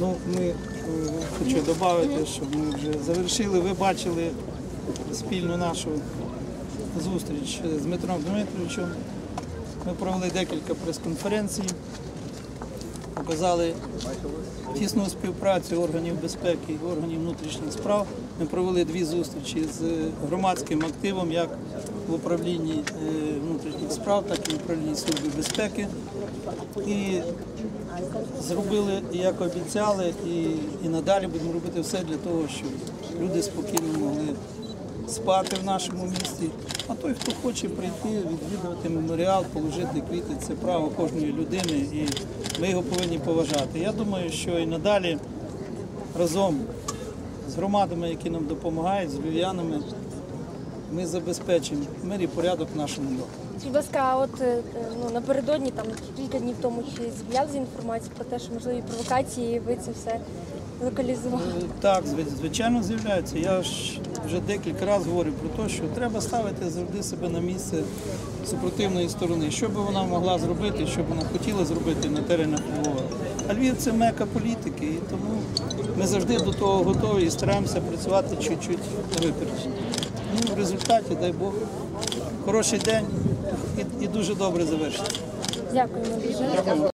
Ну, ми е, хочу додати, що ми вже завершили. Ви бачили спільну нашу зустріч з Дмитром Дмитровичем. Ми провели декілька прес-конференцій, показали тісну співпрацю органів безпеки і органів внутрішніх справ. Ми провели дві зустрічі з громадським активом, як в управлінні е, внутрішніх справ, так і в управлінні Служби безпеки. І зробили, як обіцяли, і, і надалі будемо робити все для того, щоб люди спокійно могли спати в нашому місті. А той, хто хоче прийти, відвідувати меморіал, положити квіти, це право кожної людини, і ми його повинні поважати. Я думаю, що і надалі разом з громадами, які нам допомагають, з львів'янами, ми забезпечимо мир і порядок в нашому домі. Будь ласка, а от е, ну, напередодні, там кілька днів тому, чи з'являлася інформація про те, що можливі провокації, і ви це все локалізували? Е, Так, звичайно, з'являються. Я ж вже декілька разів говорю про те, що треба ставити завжди себе на місце супротивної сторони. Що би вона могла зробити, що б вона хотіла зробити на теренах Львова. А Львів це мека політики, і тому ми завжди до того готові і стараємося працювати чуть-чуть випереджено. Ну, в результаті, дай Бог, хороший день і, і дуже добре завершити. Дякуємо дуже.